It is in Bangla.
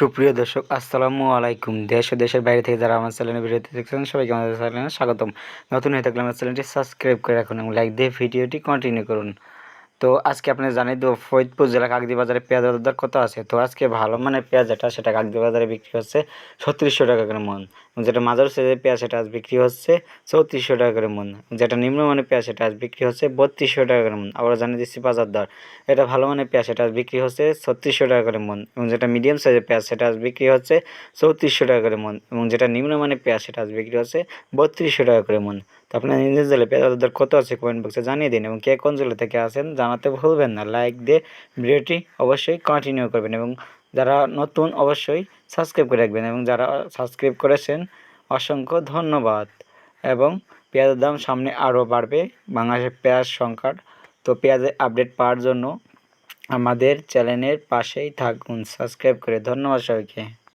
সুপ্রিয় দর্শক, আসসালামু আলাইকুম। দেশ ও দেশের বাইরে থেকে যারা আমার চ্যানেলে ভিডিওতে দেখছেন সবাইকে আমাদের চ্যানেলে স্বাগতম। নতুন হয়ে থাকলে আমার চ্যানেলটি সাবস্ক্রাইব করে রাখুন এবং লাইক দিয়ে ভিডিওটি কন্টিনিউ করুন। তো আজকে আপনারা জানেন দেবো, ফরিদপুর জেলা কাকদি বাজারে পেঁয়াজের দর কত আছে? তো আজকে ভালো মানের পেঁয়াজ যেটা, সেটা কাকদি বাজারে বিক্রি হচ্ছে ছত্রিশশো টাকা করে মন। যেটা মাজার সাইজের পেঁয়াজ, সেটা আজ বিক্রি হচ্ছে চৌত্রিশশো টাকা করে মন। যেটা নিম্নমানের পেঁয়াজ, সেটা আজ বিক্রি হচ্ছে বত্রিশশো টাকা করে মন। আবার জানিয়ে দিচ্ছি বাজার দর। এটা ভালো মানের পেঁয়াজ, সেটা আজ বিক্রি হচ্ছে ছত্রিশশো টাকা করে মন। এবং যেটা মিডিয়াম সাইজের পেঁয়াজ, সেটা আজ বিক্রি হচ্ছে চৌত্রিশশো টাকা করে মন। এবং যেটা নিম্নমানের পেঁয়াজ, সেটা আজ বিক্রি হচ্ছে বত্রিশশো টাকা করে মন। তো আপনার নিজের জেলে পেঁয়াজের দর কত আছে কমেন্ট বক্সে জানিয়ে দিন। এবং কে কোন জেলা থেকে আসেন জানাতে ভুলবেন না। লাইক দিয়ে ভিডিওটি অবশ্যই কন্টিনিউ করবেন এবং যারা নতুন অবশ্যই সাবস্ক্রাইব করে রাখবেন এবং যারা সাবস্ক্রাইব করেছেন, অসংখ্য ধন্যবাদ। এবং পেঁয়াজের দাম সামনে আরও বাড়বে। বাংলাদেশের পেঁয়াজ সংকট। তো পেঁয়াজের আপডেট পাওয়ার জন্য আমাদের চ্যানেলের পাশেই থাকুন। সাবস্ক্রাইব করে ধন্যবাদ সবাইকে।